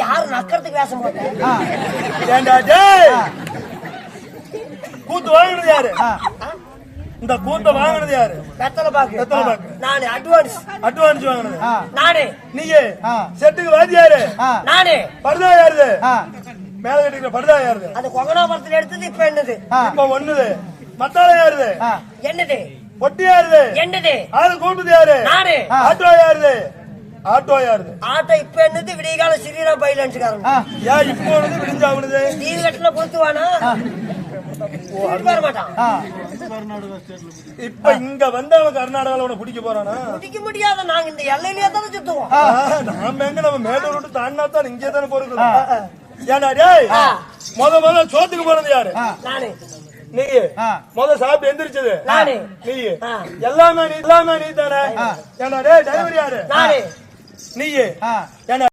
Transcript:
வந்து யாரும் நக்கறதுக்கு வேஷம் போட்டேன் கூத்து வாங்கினது யாரு. இந்த கூத்த வாங்கினது யாரு? வெத்தலை பாக்கு. வெத்தலை பாக்கு. நானு அட்வான்ஸ் அட்வான்ஸ் வாங்கினது. நானு. நீயே. செட்டுக்கு வாத்தியாரு ஆ, நானு. படுதா யாருது? மேல கட்டிக்கிற படுதா யாருது? அது கொங்கனாபுரத்துல எடுத்தது இப்ப என்னது? இப்ப ஒண்ணுது. மத்தால யாருது? என்னது? ஒட்டி யாருது? என்னது? ஆளு கூட்டுது யாரு? நானு. ஆட்டோ யாருது? ஆட்டோ யாருது? ஆட்டோ இப்ப என்னது? விடியகால ஸ்ரீராம் பைலன்ஸ்காரன் ஆ, ஏன் இப்போ வந்து விடிஞ்சாவணுது டீல் கட்டில ஆ, இப்ப இங்க வந்து அவன் கர்நாடகால பிடிக்க போறானா? குடிக்க முடியாத நாங்க இந்த எல்லையிலேயே தானே சுத்துவோம். நாம எங்க? நம்ம மேட்டூர் விட்டு தாண்டினா தான் இங்கே தானே போறோம் ஏண்டா டேய். முத முத சோத்துக்கு போனது யாரு? நானு. நீ. முத சாப்பிட்டு எந்திரிச்சது. நீ. எல்லாமே நீ எல்லாமே நீ தானே? ஏண்டா டேய் டிரைவர் யாரு? நானு. நீ ஆ. ஏண்டா